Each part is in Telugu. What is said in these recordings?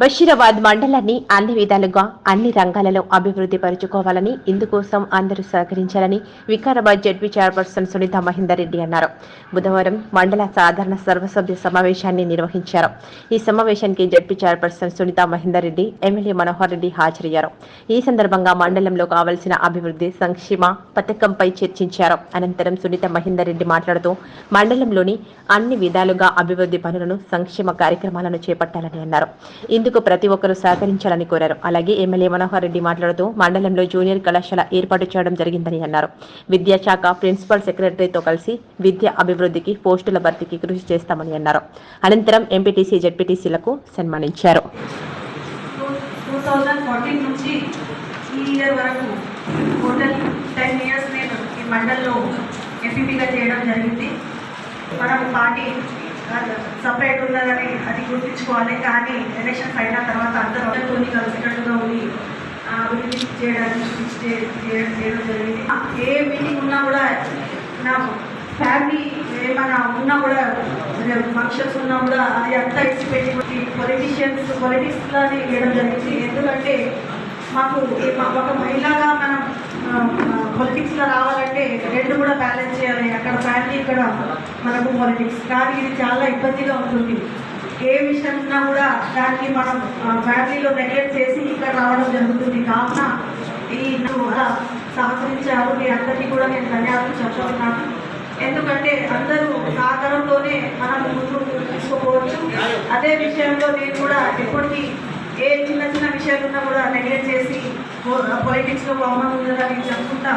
బషీరాబాద్ మండలాన్ని అన్ని విధాలుగా అన్ని రంగాలలో అభివృద్ధి పరుచుకోవాలని ఇందుకోసం అందరూ సహకరించాలని వికారాబాద్ జడ్పీ చైర్పర్సన్ సునీత మహేందర్ రెడ్డి అన్నారు. బుధవారం మండల సాధారణ సర్వసభ్య సమావేశాన్ని నిర్వహించారు. ఈ సమావేశానికి ZP chairperson Sunitha Mahender Reddy MLA Manohar Reddy హాజరయ్యారు. ఈ సందర్భంగా మండలంలో కావలసిన అభివృద్ధి సంక్షేమ పథకంపై చర్చించారు. అనంతరం సునీత మహేందర్ రెడ్డి మాట్లాడుతూ మండలంలోని అన్ని విధాలుగా అభివృద్ధి పనులను సంక్షేమ కార్యక్రమాలను చేపట్టాలని అన్నారు. ఇందుకు ప్రతి ఒక్కరూ సహకరించాలని కోరారు. అలాగే ఎమ్మెల్యే మనోహర్ రెడ్డి మాట్లాడుతూ మండలంలో జూనియర్ కళాశాల ఏర్పాటు చేయడం జరిగిందని అన్నారు. విద్యాశాఖ ప్రిన్సిపల్ సెక్రటరీతో కలిసి విద్య అభివృద్ధికి పోస్టుల భర్తీకి కృషి చేస్తామని అన్నారు. అనంతరం ఎంపీటీసీ జెడ్పీటీసీలకు సన్మానించారు. మండల్లో చేయడం జరిగింది. మనం పార్టీ సపరేట్ ఉన్నదని అది గుర్తించుకోవాలి. కానీ ఎలక్షన్స్ అయిన తర్వాత అందరూ అందరితోని కలిసికట్టుగా ఉండి మీటింగ్ చేయడానికి చేయడం జరిగింది. ఏ మీటింగ్ ఉన్నా కూడా నా ఫ్యామిలీ ఏమైనా ఉన్నా కూడా ఫంక్షన్స్ ఉన్నా కూడా అది అంతా ఇచ్చి పెట్టి పొలిటీషియన్స్ పొలిటిక్స్లోనే వేయడం జరిగింది. ఎందుకంటే మాకు ఒక మహిళగా మనం పొలిటిక్స్లో రావాలంటే రెండు కూడా బ్యాలెన్స్ చేయాలి. అక్కడ ఫ్యామిలీ ఇక్కడ మనకు పొలిటిక్స్ కానీ ఇది చాలా ఇబ్బందిగా ఉంటుంది. ఏ విషయం ఉన్నా కూడా దానికి మనం ఫ్యామిలీలో నెగ్లెక్ట్ చేసి ఇక్కడ రావడం జరుగుతుంది. కావున ఈ అలా సహకరించారు. మీ అందరికీ కూడా నేను ధన్యవాదాలు చెప్తున్నాను. ఎందుకంటే అందరూ సహకారంలోనే మనం ముందు తీసుకోవచ్చు అదే విషయంలో నేను కూడా ఎప్పటికీ ఏ చిన్న చిన్న విషయాలు ఉన్నా కూడా నెగ్లెక్ట్ చేసి పొలిటిక్స్లో కామన్ ఉందని చెప్పుకుంటా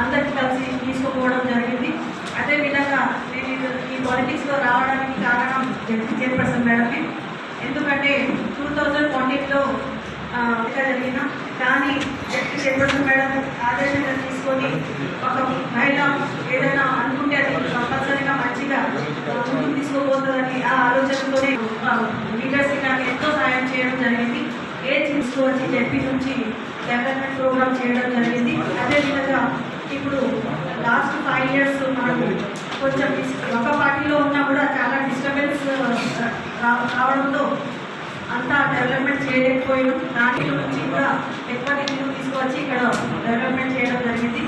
అందరికీ కలిసి తీసుకుపోవడం జరిగింది. అదేవిధంగా నేను ఈ పొలిటిక్స్లో రావడానికి కారణం చైర్పర్సన్ మేడమే ఎందుకంటే టూ థౌజండ్ ఫోర్టీన్లో జరిగిన కానీ జడ్పీ చైర్పర్సన్ మేడం ఆదేశంగా తీసుకొని ఒక మహిళ ఏదైనా అనుకుంటే అది కంపల్సరీగా మంచిగా ముందుకు తీసుకుపోతుందని ఆ ఆలోచనతోనే లీడర్స్కి నాకు ఎంతో సాయం చేయడం జరిగింది. ఏ తీసుకువచ్చి జడ్పీ నుంచి డెవలప్మెంట్ ప్రోగ్రామ్ చేయడం జరిగింది. అదేవిధంగా ఇప్పుడు లాస్ట్ ఫైవ్ ఇయర్స్ మనకు కొంచెం ఒక పార్టీలో ఉన్నా కూడా చాలా డిస్టర్బెన్స్ రావడంతో అంతా డెవలప్మెంట్ చేయలేకపోయాను. దాని నుంచి కూడా ఎక్కువ నిధులు తీసుకొచ్చి ఇక్కడ డెవలప్మెంట్ చేయడం జరిగింది.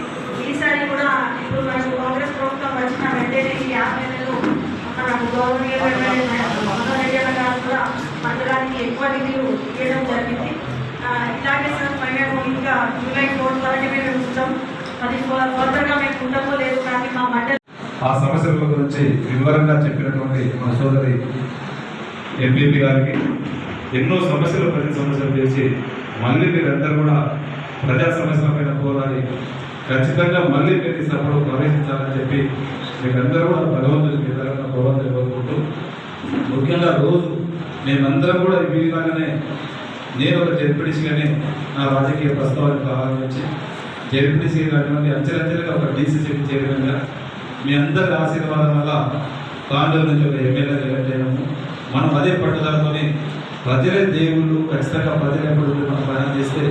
ఈసారి కూడా ఇప్పుడు మనకు కాంగ్రెస్ ప్రభుత్వం వచ్చిన వెంటనే ఈ యాభై నెలలు మనకు గవర్నమెంట్ మనోరంజన గారు కూడా మండలానికి ఎక్కువ నిధులు ఇవ్వడం జరిగింది. ఇలాగే సార్ మేము ఇంకా జూలై ఫోర్త్ వరకు మేము ఉంటాం అది ఫర్దర్గా మేము ఉండమో లేదు కానీ మా మండలి ఆ సమస్యల గురించి వివరంగా చెప్పినటువంటి మా సోదరి ఎంపీపీ గారికి ఎన్నో సమస్యలు ప్రతి సమస్యలు చేసి మళ్ళీ మీరందరూ కూడా ప్రజా సమస్యల పైన పోరాడి ఖచ్చితంగా మళ్ళీ ప్రతి సభలో ప్రవేశించాలని చెప్పి మీరందరూ కూడా భగవంతుడికి ఎదురన్న భగవంతుని కోరుకుంటూ ముఖ్యంగా రోజు మేమందరం కూడా ఈ విధంగానే నేను ఒక జడ్పీటీసీగానే నా రాజకీయ ప్రస్తావానికి ప్రారంభించి జడ్పీటీసీ కానివ్వండి అంచెలంచెలుగా ఒక డీసీసీ చైర్మన్గా మీ అందరి ఆశీర్వాదం వల్ల కాండూరు నుంచి ఒక ఎమ్మెల్యే ఎలక్ట్ అయ్యాము మనం అదే పట్టుదలతోని ప్రజలే దేవుళ్ళు ఖచ్చితంగా ప్రజలే ఎప్పుడు మనం ప్రయాణం చేస్తే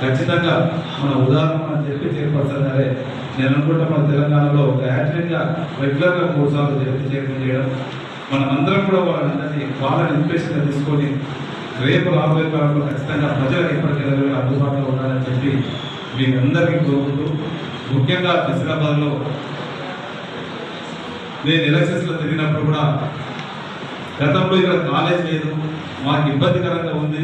ఖచ్చితంగా మన ఉదాహరణ అని చెప్పి చైర్పర్సన్ నేను అనుకుంటా మన తెలంగాణలో ఒక రెగ్యులర్గా మూడు సార్లు చెప్పి చేయడం. మనం అందరం కూడా వాళ్ళని వాళ్ళని ఇంప్రెషన్గా తీసుకొని రేపు రాబోయే కాలంలో ఖచ్చితంగా ప్రజలు ఎప్పటికైనా అందుబాటులో ఉండాలని చెప్పి మీకు అందరికీ కోరుకుంటూ ముఖ్యంగా హైదరాబాద్లో నేను ఎలక్షన్స్లో తిరిగినప్పుడు కూడా గతంలో ఇక్కడ కాలేజ్ లేదు మాకు ఇబ్బందికరంగా ఉంది.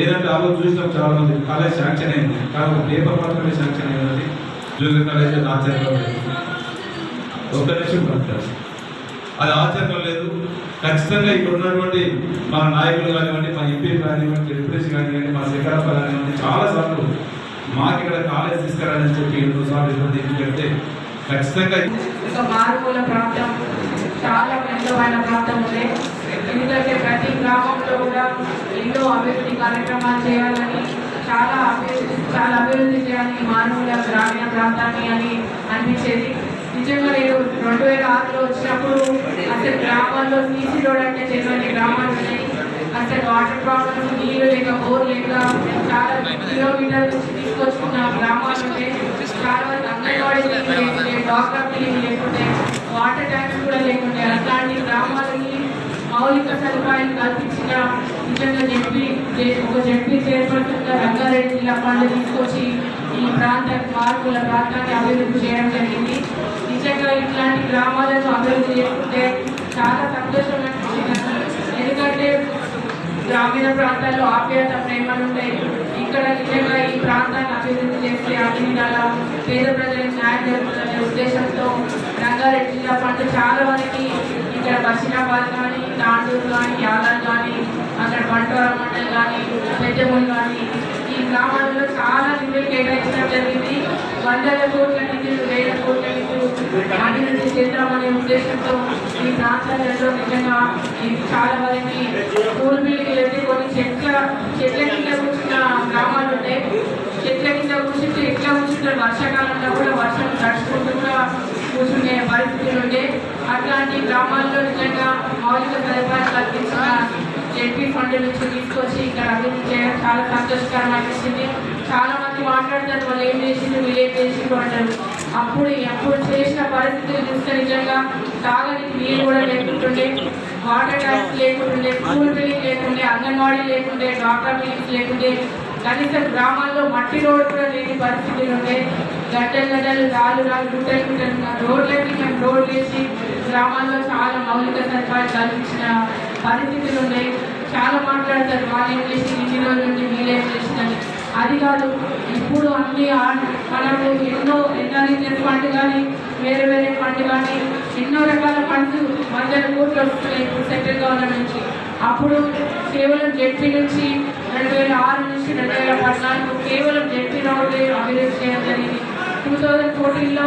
ఏదంటే ఆ రోజు చూసినాం చాలా మంది కాలేజ్ శాంక్షన్ అయింది. కానీ ఒక పేపర్ మాత్రమే శాంక్షన్ అయింది. జూనియర్ కాలేజ్ అది ఒక లేదు నిమిషం పడతారు అది ఆచరణ లేదు. ఖచ్చితంగా ఇక్కడ ఉన్నటువంటి మా నాయకులు కానివ్వండి మా ఎంపీ కానివ్వండి ఎంపీసీ కానివ్వండి మా శంకరప్ప కానివ్వండి చాలాసార్లు మాకు ఇక్కడ కాలేజ్ తీసుకురాలని చెప్పి ఎన్నో సార్లు ఇబ్బంది ఎందుకంటే ఖచ్చితంగా ఒక మారుమూల ప్రాంతం చాలా పెద్దమైన ప్రాంతం ఉంది. ఎందుకంటే ప్రతి గ్రామంలో కూడా ఎన్నో అభివృద్ధి కార్యక్రమాలు చేయాలని చాలా అభివృద్ధి చాలా అభివృద్ధి చేయాలని మారుమూల గ్రామీణ ప్రాంతాన్ని అని అనిపించేది. నిజంగా నేను రెండు వేల ఆరులో వచ్చినప్పుడు అసలు గ్రామాల్లో సీసీ రోడ్ అంటే తెలియని గ్రామాలు ఉన్నాయి. అసలు వాటర్ ప్రాబ్లమ్ నీళ్ళు లేక బోర్ లేక చాలా కిలోమీటర్ నుంచి తీసుకొచ్చుకున్న గ్రామాలు ఉంటే చాలా వరకు అంగన్వాడీ లేకుంటే డాక్టర్ క్లినిక్ లేకుంటే వాటర్ ట్యాంక్స్ కూడా లేకుంటే అలాంటి గ్రామాలని మౌలిక సదుపాయాలు కల్పించిన నిజంగా చెప్పి ఒక జడ్పీ చైర్పర్సన్గా రంగారెడ్డి జిల్లా ఫండ్ తీసుకొచ్చి ఈ ప్రాంత మార్పుల ప్రాంతాన్ని అభివృద్ధి చేయడం జరిగింది. నిజంగా ఇట్లాంటి గ్రామాలను అభివృద్ధి చేసుకుంటే చాలా సంతోషం ఎందుకంటే గ్రామీణ ప్రాంతాల్లో ఆప్యాయత ప్రేమలు ఉంటాయి. ఇక్కడ నిజంగా ఈ ప్రాంతాన్ని అభివృద్ధి చేస్తే అన్ని విధాల పేద ప్రజలకు న్యాయం జరుగుతుందనే ఉద్దేశంతో రంగారెడ్డి జిల్లా ఫండ్ చాలా వరకు ఇక్కడ బషీరాబాద్ కానీ తాండూరు కానీ యాదవ్ కానీ అక్కడ బంటవరం మండల్ కానీ పెద్దమూరు కానీ ఈ గ్రామాలలో చాలా నిధులు కేటాయించడం జరిగింది. వందల కోట్ల నిధులు వేల కోట్ల నిధులు అభివృద్ధి చేద్దామనే ఉద్దేశంతో ఈ ప్రాంతాలలో నిజంగా ఇది చాలా మందికి స్కూల్ బిల్డింగ్లు అయితే కొన్ని చెట్ల చెట్ల కింద కూర్చున్న గ్రామాలు ఉంటాయి చెట్ల కింద కూర్చుంటే ఎట్లా కూర్చుంటారు? వర్షాకాలంలో కూడా వర్షం తడుచుకుంటూ కూడా కూర్చునే పరిస్థితులు ఉండే. అట్లాంటి గ్రామాల్లో నిజంగా మౌలిక సదుపాయాలు కల్పించిన జెడ్పీ ఫండ్ నుంచి తీసుకొచ్చి ఇక్కడ అభివృద్ధి చేయడం చాలా సంతోషకరం అనిపిస్తుంది. చాలా మంది మాట్లాడుతారు వాళ్ళు ఏం చేసింది వీళ్ళు ఏం చేసిండ్రు అంటారు. అప్పుడు అప్పుడు చేసిన పరిస్థితులు చూస్తే నిజంగా తాగడానికి నీళ్ళు కూడా లేకుంటుండే వాటర్ ట్యాంక్స్ లేకుంటుండే స్కూల్ బిల్డింగ్ లేకుండే అంగన్వాడీ లేకుండే డాక్టర్ బిల్డింగ్స్ లేకుండే కనీసం గ్రామాల్లో మట్టి రోడ్డు కూడా లేని పరిస్థితులు ఉండే గడ్డలు గడ్డలు రాళ్ళు రాళ్ళు గుట్టలు గుట్టలు రోడ్లకి మేము రోడ్లు వేసి గ్రామాల్లో చాలా మౌలిక సదుపాయాలు కల్పించిన పరిస్థితులు ఉన్నాయి. చాలా మాట్లాడతారు. వాళ్ళు ఏం చేసి ఇన్ని రోజుల నుండి వీళ్ళేం చేసిందని అది కాదు ఇప్పుడు అన్ని మనకు ఎన్నో ఎన్ఆర్ఎస్ ఫండ్ కానీ వేరే వేరే ఫండ్ కానీ ఎన్నో రకాల ఫండ్స్ వందల కోట్లు వస్తున్నాయి ఇప్పుడు సెంట్రల్ గవర్నమెంట్ నుంచి. అప్పుడు కేవలం జడ్పీ నుంచి రెండు వేల ఆరు నుంచి రెండు వేల పద్నాలుగు కేవలం జడ్పీ రోడ్లు అభివృద్ధి చేయడం జరిగింది. టూ థౌజండ్ ఫోర్టీన్లో